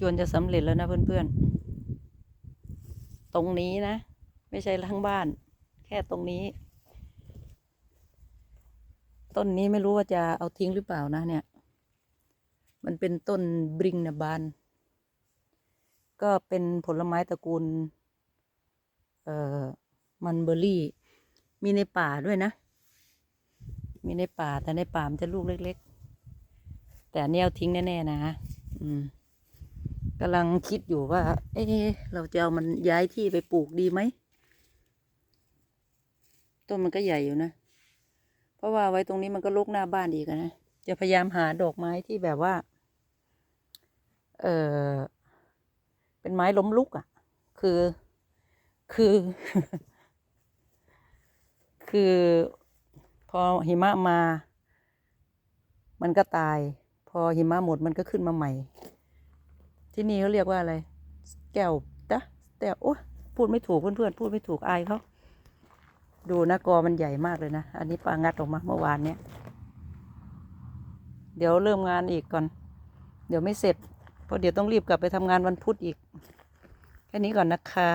จวนจะสำเร็จแล้วนะเพื่อนๆ ตรงนี้นะ ไม่ใช่ทั้งบ้าน แค่ตรงนี้ ต้นนี้ไม่รู้ว่าจะเอาทิ้งหรือเปล่านะเนี่ย มันเป็นต้นบริงนะบาน ก็เป็นผลไม้ตระกูล เอ่อ มันเบอร์รี่ มีในป่าด้วยนะ มีในป่าแต่ในป่ามันจะลูกเล็ก ๆ แต่อันนี้เอาทิ้งแน่ ๆ นะ อืม กำลังคิดอยู่ว่า เอ๊ะเราจะเอามันย้ายที่ไปปลูกดีไหม ต้นมันก็ใหญ่อยู่นะ เพราะว่าไว้ตรงนี้มันก็ลกหน้าบ้านอีกอะนะ จะพยายามหาดอกไม้ที่แบบว่า เออเป็นไม้ล้มลุกอะ่ะ คือ คือ คือ พอหิมะมา มันก็ตาย พอหิมะหมดมันก็ขึ้นมาใหม่ ที่นี่เขาเรียกว่าอะไร แก้วตะแต่โอ้พูดไม่ถูกเพื่อนๆพูดไม่ถูกอายเขาดูนะกอมันใหญ่มากเลยนะ อันนี้ปลางัดออกมาเมื่อวานเนี้ยเดี๋ยวเริ่มงานอีกก่อน เดี๋ยวไม่เสร็จ เพราะเดี๋ยวต้องรีบกลับไปทำงานวันพุธอีก แค่นี้ก่อนนะคะ